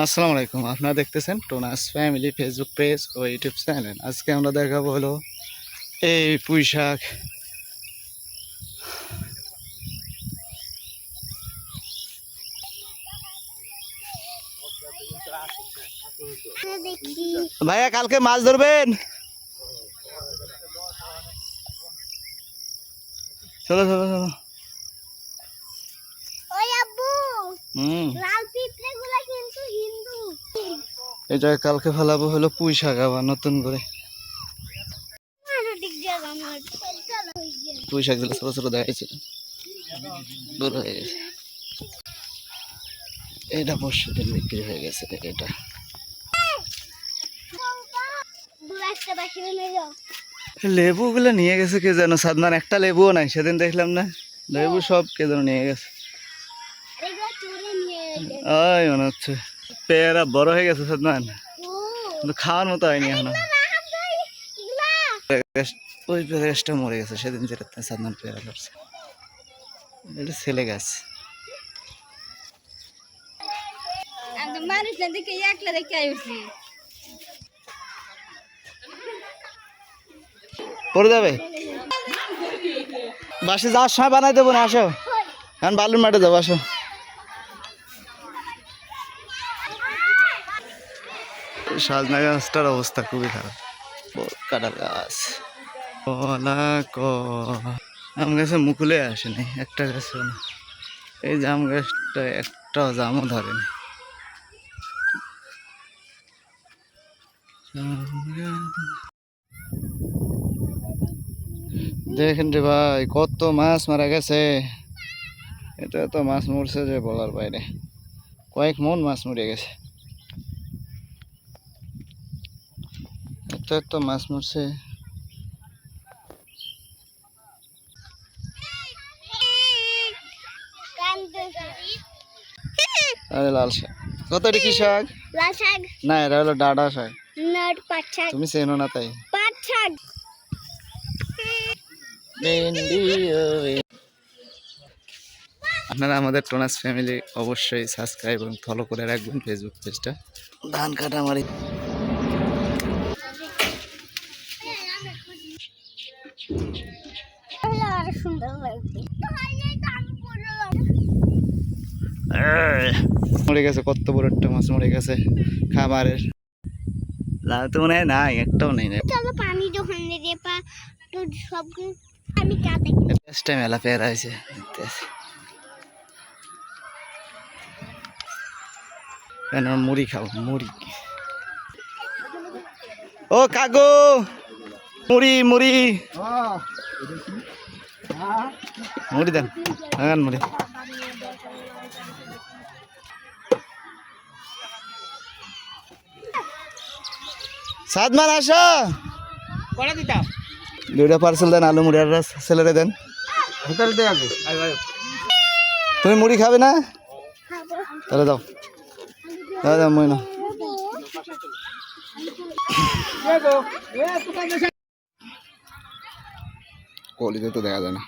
আসসালামু আলাইকুম। আপনারা দেখতেছেন টোনাস ফ্যামিলি ফেসবুক পেজ ও ইউটিউব চ্যানেল। আজকে আমরা দেখাবো হলো এই পুঁই শাক। ভাইয়া কালকে মাছ ধরবেন? চলো চলো চলো। হুম লাল পিঁপড়ে গুলা কিন্তু হিন্দু এটা কালকে ফেলাবো হলো পুঁই শাক আবার নতুন করে। পুঁই শাকগুলো ছোটো ছোটো দেখাইছিল দূর হয়ে গেছে। এটা পরশু দিন বিক্রি হয়ে গেছে এটা। লেবুগুলো নিয়ে গেছে কে যেন সাদমান একটা লেবুও নাই সেদিন দেখলাম না। লেবু সব কে যেন নিয়ে গেছে। ওই মনে হচ্ছে। পেয়ারা বড় হয়ে গেছে সাদমান কিন্তু খাওয়ার মতো হয়নি এখনও। ওই পেয়ারা গাছটা মরে গেছে সেদিন যেটা সাদমান পেয়ারা ধরছে। এটা ছেলে গাছ। মানুষ দেখে একলা দেখে আইছি পড়ে যাবে? বাসে যাওয়ার সময় বানাই দেবো না আসো। এখন বালুর মাঠে যাব আসো। সাজনা গাছটার অবস্থা খুবই খারাপ। কাঁঠাল গাছ কলা ক। আম গাছে মুকুলে আসেনি একটা গাছও না। এই জাম গাছটা একটাও জামও ধরেনি। দেখেন রে ভাই কত মাছ মারা গেছে। এটা তো মাছ মরছে যে বলার বাইরে। কয়েক মন মাছ মরে গেছে। এত এত মাছ মরছে। আরে লাল শাক। কত এটি কি শাক? লাল শাক। না এটা হলো ডাডা শাক। নট পাট শাক। তুমি চেনো না তাই। পাট শাক। আপনারা আমাদের টোনাস ফ্যামিলি অবশ্যই সাবস্ক্রাইব এবং ফলো করে রাখবেন ফেসবুক পেজটা ধান কাটা মারি আরও সুন্দর লাগবে। মরে গেছে কত বড় একটা মাছ মরে গেছে খাবারের। লাউ তো মনে হয় নাই একটাও নেই না চলো পানি যখন দিয়ে পা তো সব আমি কাটে পেয়ারা হয়েছে। কেন মুড়ি খাও মুড়ি। ও কাগো মুড়ি মুড়ি। মুড়ি দেন হ্যাঁ মুড়ি। সাদমান আসো। দুইটা পার্সেল দেন আলু মুড়ি আর ছেলেরে দেন। তুমি মুড়ি খাবে না? তাহলে দাও। দাও দাও মই না কলিতে তো দেখা যায় না।